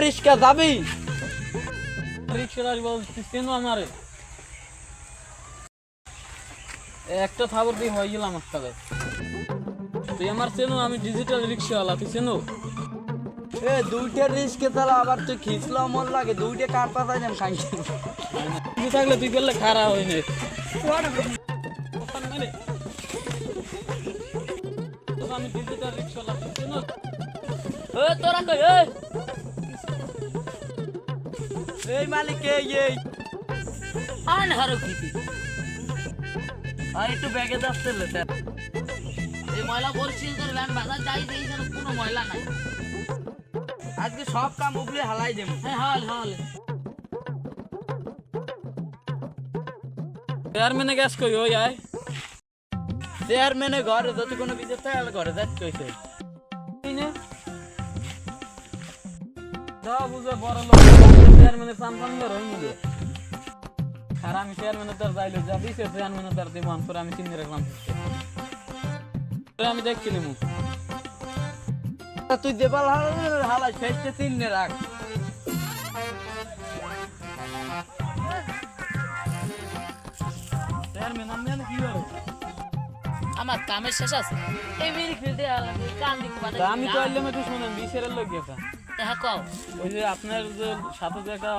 রিক্সা যাবি আমারে। একটা থাবর দিয়ে হয়ে গেলাম আমার তুই আমার চেনো আমি ডিজিটাল রিক্সাওয়ালা তুই চেনো? এ দুইটা রিক্সা চালা আবার তুই খিচলো মন লাগে দুইটা কার পাতাই যাম খাইছি তুই থাকলে তুই করলে খারাপ হয় না। আমি ডিজিটাল রিক্সাওয়ালা তুই চেনো? এ তোরা কই এ? এই মালিক এই এই। আন হারো কিতি আর একটু ব্যাগে এই ময়লা বলছিস তোর ভ্যান বাজার যাই দেই যেন কোনো ময়লা নাই। আজকে সব কাম উপরে হালাই দেব। হ্যাঁ হাল হাল। চেয়ারম্যানে গ্যাস কই ওই আয়। চেয়ারম্যানে ঘরে যদি কোনো বিজেপ থাকে ঘরে যাচ্ছে কইছে। যা বুঝে বড় লোক। চেয়ারম্যানের হই নিবে আর আমি চেয়ারম্যানের তার যাইলো যা দিছে চেয়ারম্যানের তার দিমান করে আমি কিনে রাখলাম। আমি দেখছি নিমু তুই দেবাল হালাই ফেসতে তিননে রাখ। চেয়ারম্যান আমি কি হবে আমার কামের শেষ আছে। এই কান দিকে আমি তো আইলাম শোনেন বিশের লোক গেছে হ্যাঁ কও। ওই যে আপনার যে সাথে যে একটা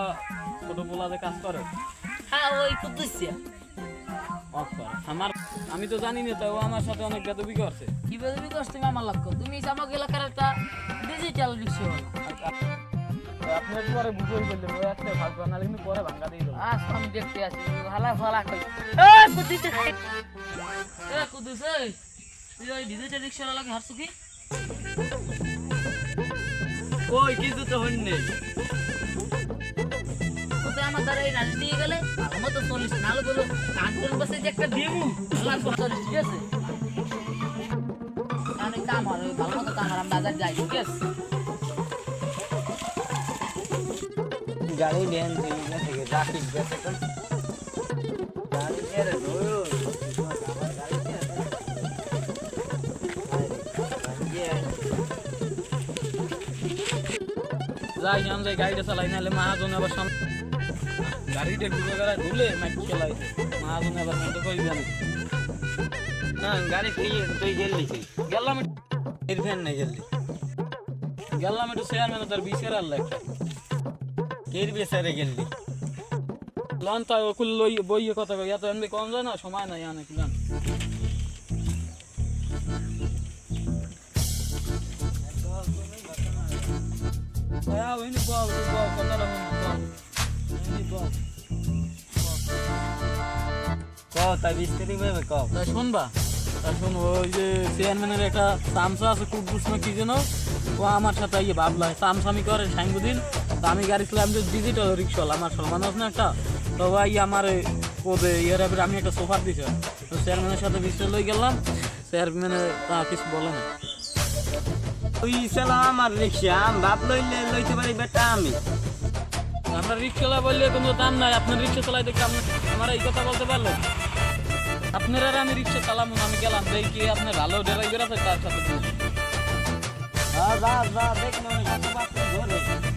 ছোট পোলা যে কাজ করে। হ্যাঁ ওই কুদ্দুসিয়া আমার আমি তো জানি না তো ও আমার সাথে অনেক বেদবি করছে। কি বেদবি করছ তুমি আমার লক্ষ্য তুমি আমাক এলাকার একটা ডিজিটাল রিক্সা আপনি একবারে বুঝেই বললেন ওই একটা ভাগ না কিন্তু পরে ভাঙ্গা দিয়ে দেবো। আজ আমি দেখতে আসি হালা ফালা কই। এ কুদ্দুস এ এই তুই ওই ডিজিটাল রিক্সা লাগে হারছু কি? কই কিছু তো হইনি ওতে আমার দ্বারা এই নাচ দিয়ে গেলে আমার তো চল্লিশ নাহলে বলো কানপুর বাসে যে একটা দিমু আল্লাহ চল্লিশ ঠিক আছে? অনেক কাম আর ভালো মতো কাম আর বাজার যাই ঠিক আছে? গাড়ি নেন তুই থেকে রাখি বেঁচে গাড়ি নিয়ে যাই যাই, গাড়িটা চালাই, নাহলে মহাজন আবার সামনে গাড়িটা ঘুরে গেলে ধুলে মাইক চালাই মহাজন আবার মতো কই জানি। না গাড়ি তুই তুই জেললি গেলাম এর ফ্যান নাই জলদি গেলাম একটু চেয়ারম্যান তার বিশের আল্লাহ একটা। এর বেসারে গেললি লন তো ওকুল লই বইয়ে কথা এত এমনি কম যায় না? সময় নাই, অনেক, জান। ওইনি বল বল কথাটা বল ওইনি বল ক তাই বিস্তারিত ভাবে ক তা শুনবা? তা শুন ওই যে চেয়ারম্যানের একটা সামসা আছে কুকুস না কি যেন? ও আমার সাথে ইয়ে ভাবলা সামসামি করে সাইঙ্গুদিন তা আমি গাড়ি ছিলাম যে ডিজিটাল রিক্সল আমার সলমান আছে না একটা তো ভাই আমার ইয়ার আমি একটা সোফার দিছে। তো চেয়ারম্যানের সাথে বিস্তার লই গেলাম চেয়ারম্যানে তা কিছু বলে না। তুই চালা আমার রিক্সা আম বাপ লইলে লইতে পারি বেটা আমি। আমরা রিক্সালা বললে কোনো দাম নাই আপনার রিক্সা চালাই দেখে আমার এই কথা বলতে পারল আপনার আর আমি রিক্সা চালাম আমি গেলাম দেখি আপনার ভালো ড্রাইভার আছে তার সাথে হ্যাঁ যা যা দেখ না